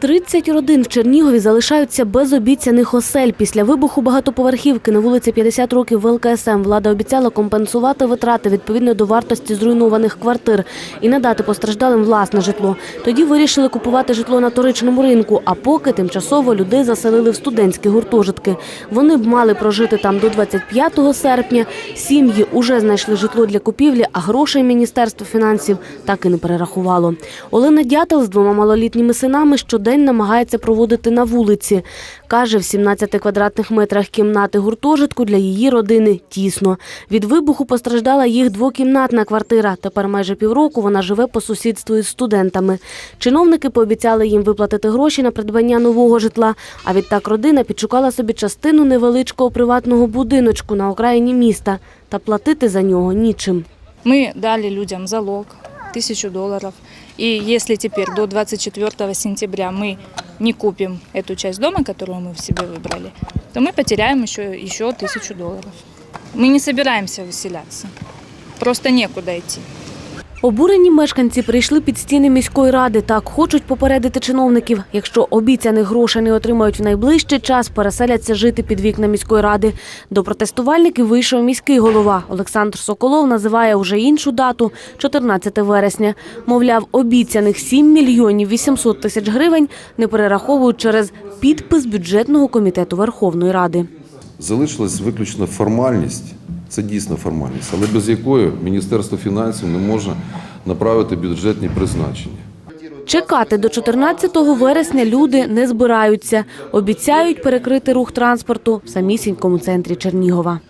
30 родин в Чернігові залишаються без обіцяних осель. Після вибуху багатоповерхівки на вулиці 50 років в ЛКСМ влада обіцяла компенсувати витрати відповідно до вартості зруйнованих квартир і надати постраждалим власне житло. Тоді вирішили купувати житло на торичному ринку, а поки тимчасово людей заселили в студентські гуртожитки. Вони б мали прожити там до 25 серпня. Сім'ї уже знайшли житло для купівлі, а грошей Міністерство фінансів так і не перерахувало. Олена Дятел з двома малолітніми синами щодень намагається проводити на вулиці. Каже, в 17 квадратних метрах кімнати гуртожитку для її родини тісно. Від вибуху постраждала їх двокімнатна квартира. Тепер майже півроку вона живе по сусідству із студентами. Чиновники пообіцяли їм виплатити гроші на придбання нового житла. А відтак родина підшукала собі частину невеличкого приватного будиночку на окраїні міста. Та платити за нього нічим. Мы дали людям залог тысячу долларов. И если теперь до 24 сентября мы не купим эту часть дома, которую мы в себе выбрали, то мы потеряем еще, еще тысячу долларов. Мы не собираемся выселяться. Просто некуда идти. Обурені мешканці прийшли під стіни міської ради. Так хочуть попередити чиновників. Якщо обіцяних грошей не отримають в найближчий час, переселяться жити під вікна міської ради. До протестувальників вийшов міський голова. Олександр Соколов називає вже іншу дату 14 вересня. Мовляв, обіцяних 7 мільйонів 800 тисяч гривень не перераховують через підпис бюджетного комітету Верховної Ради. Залишилась виключно формальність, це дійсно формальність, але без якої Міністерство фінансів не може направити бюджетні призначення. Чекати до 14 вересня люди не збираються. Обіцяють перекрити рух транспорту в самісінькому центрі Чернігова.